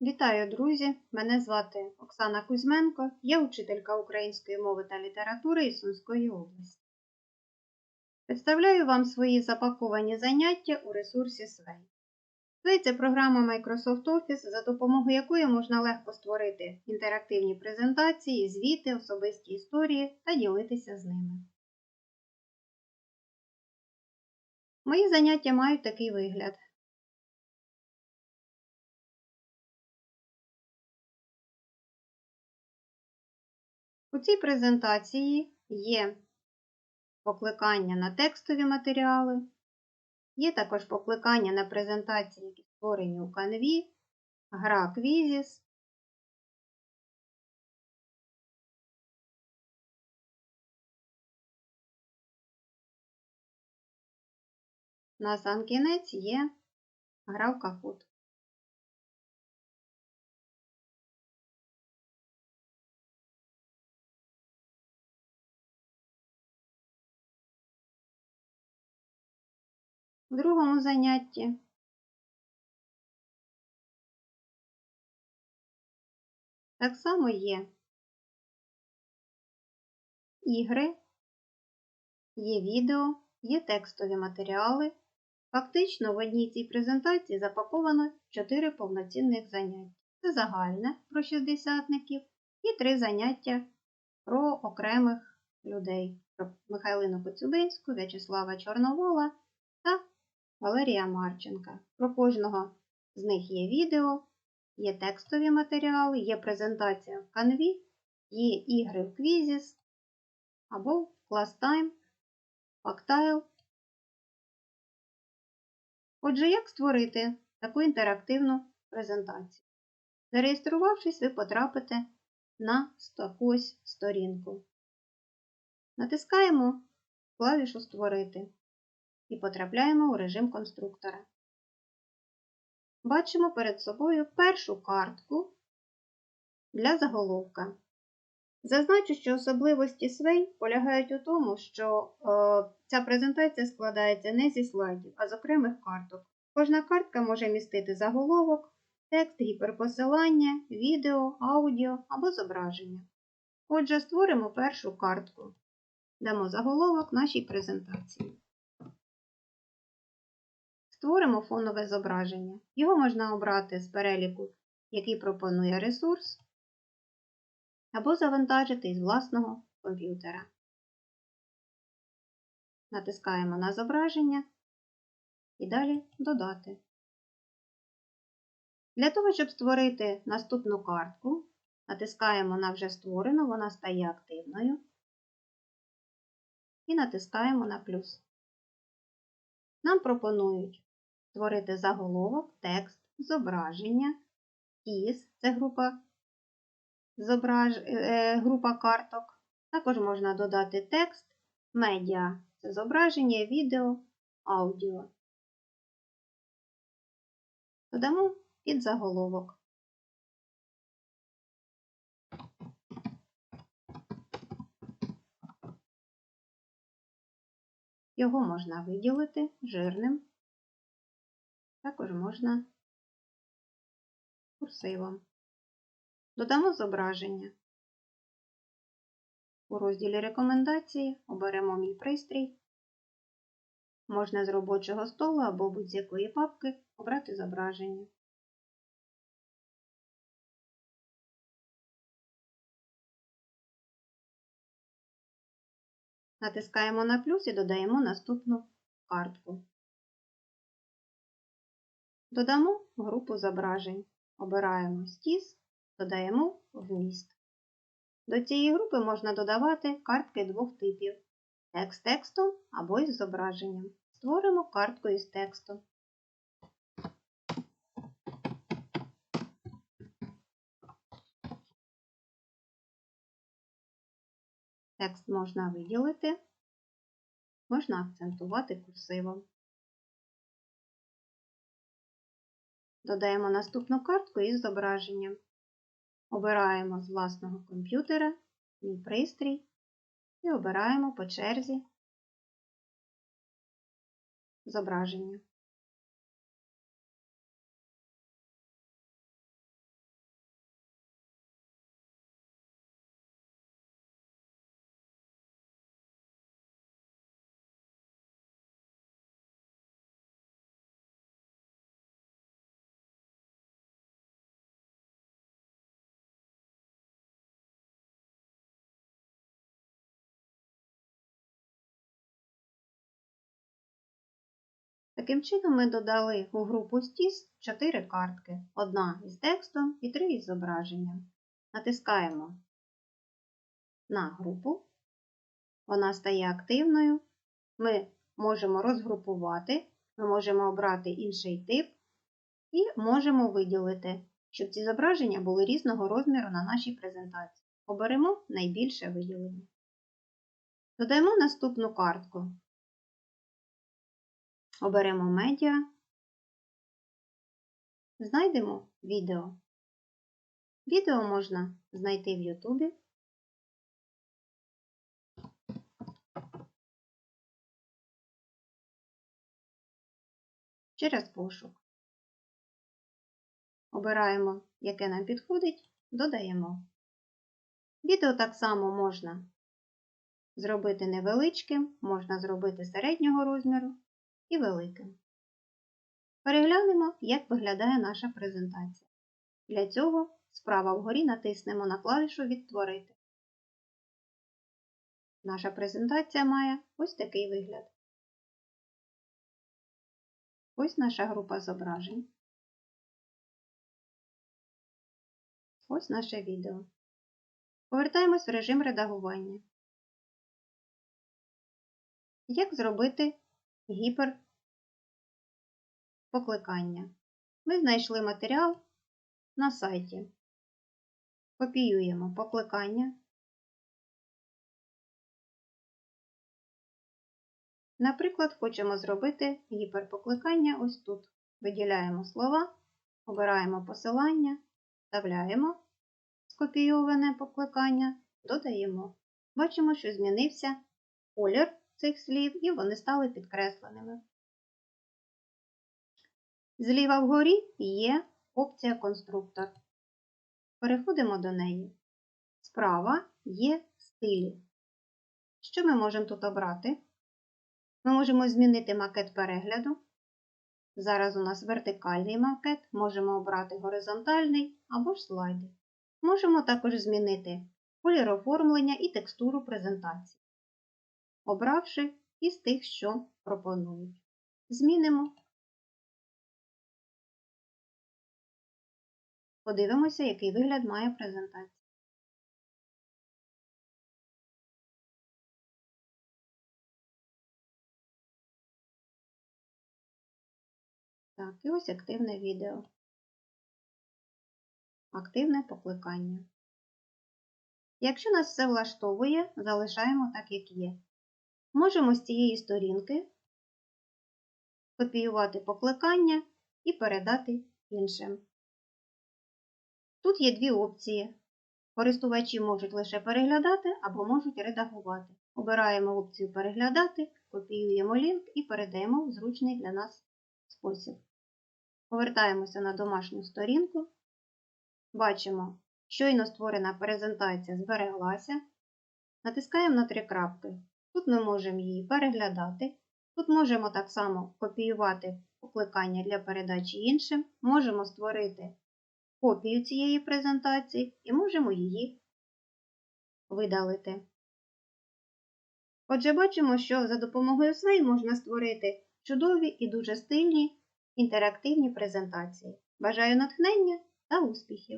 Вітаю, друзі! Мене звати Оксана Кузьменко, я учителька української мови та літератури із Сумської області. Представляю вам свої запаковані заняття у ресурсі Sway. Sway – це програма Microsoft Office, за допомогою якої можна легко створити інтерактивні презентації, звіти, особисті історії та ділитися з ними. Мої заняття мають такий вигляд. У цій презентації є покликання на текстові матеріали, є також покликання на презентації, які створені у Canvі, гра Quizzes, На сам кінець є гра в Kahoot. В другому занятті так само є ігри, є відео, є текстові матеріали. Фактично в одній цій презентації запаковано 4 повноцінних заняття. Це загальне про шістдесятників і 3 заняття про окремих людей, про Михайлину Коцюбинську, В'ячеслава Чорновола Валерія Марченка. Про кожного з них є відео, є текстові матеріали, є презентація в Canvі, є ігри в Quizzes або в ClassTime, Factile. Отже, як створити таку інтерактивну презентацію? Зареєструвавшись, ви потрапите на ось сторінку. Натискаємо клавішу Створити і потрапляємо у режим конструктора. Бачимо перед собою першу картку для заголовка. Зазначу, що особливості Свей полягають у тому, що е, ця презентація складається не зі слайдів, а з окремих карток. Кожна картка може містити заголовок, текст, гіперпосилання, відео, аудіо або зображення. Отже, створимо першу картку. Дамо заголовок нашій презентації. Створимо фонове зображення. Його можна обрати з переліку, який пропонує ресурс, або завантажити із власного комп'ютера. Натискаємо на зображення і далі Додати. Для того, щоб створити наступну картку, натискаємо на вже створену, вона стає активною. І натискаємо на плюс. Нам пропонують створити заголовок, текст, зображення, ІС це група, зображ... Е, група карток. Також можна додати текст, медіа це зображення, відео, аудіо. Додамо під заголовок. Його можна виділити жирним також можна курсивом. Додамо зображення. У розділі Рекомендації оберемо мій пристрій. Можна з робочого столу або будь-якої папки обрати зображення. Натискаємо на плюс і додаємо наступну картку. Додамо групу зображень. Обираємо стіс, додаємо вміст. До цієї групи можна додавати картки двох типів текст текстом або із зображенням. Створимо картку із текстом. Текст можна виділити, можна акцентувати курсивом. Додаємо наступну картку із зображенням. Обираємо з власного комп'ютера мій пристрій і обираємо по черзі зображення. Таким чином ми додали у групу стіс 4 картки, одна із текстом і три із зображенням. Натискаємо на групу, вона стає активною. Ми можемо розгрупувати, ми можемо обрати інший тип і можемо виділити, щоб ці зображення були різного розміру на нашій презентації. Оберемо найбільше виділення. Додаємо наступну картку. Оберемо медіа, знайдемо відео. Відео можна знайти в Ютубі. Через пошук. Обираємо, яке нам підходить, додаємо. Відео так само можна зробити невеличким, можна зробити середнього розміру і великим. Переглянемо, як виглядає наша презентація. Для цього справа вгорі натиснемо на клавішу Відтворити. Наша презентація має ось такий вигляд. Ось наша група зображень. Ось наше відео. Повертаємось в режим редагування. Як зробити гіперпокликання? Ми знайшли матеріал на сайті. Копіюємо покликання. Наприклад, хочемо зробити гіперпокликання ось тут. Виділяємо слова, обираємо посилання, вставляємо скопійоване покликання, додаємо. Бачимо, що змінився колір цих слів і вони стали підкресленими. Зліва вгорі є опція конструктор. Переходимо до неї. Справа є стилі. Що ми можемо тут обрати? Ми можемо змінити макет перегляду. Зараз у нас вертикальний макет, можемо обрати горизонтальний або ж слайди. Можемо також змінити колір оформлення і текстуру презентації, обравши із тих, що пропонують. Змінимо. Подивимося, який вигляд має презентація. Так, і ось активне відео. Активне покликання. Якщо нас все влаштовує, залишаємо так, як є. Можемо з цієї сторінки копіювати покликання і передати іншим. Тут є дві опції. Користувачі можуть лише переглядати або можуть редагувати. Обираємо опцію Переглядати, копіюємо лінк і передаємо в зручний для нас спосіб. Повертаємося на домашню сторінку. Бачимо, щойно створена презентація збереглася. Натискаємо на три крапки. Тут ми можемо її переглядати. Тут можемо так само копіювати покликання для передачі іншим. Можемо створити копію цієї презентації і можемо її видалити. Отже, бачимо, що за допомогою Sway можна створити чудові і дуже стильні інтерактивні презентації. Бажаю натхнення та успіхів!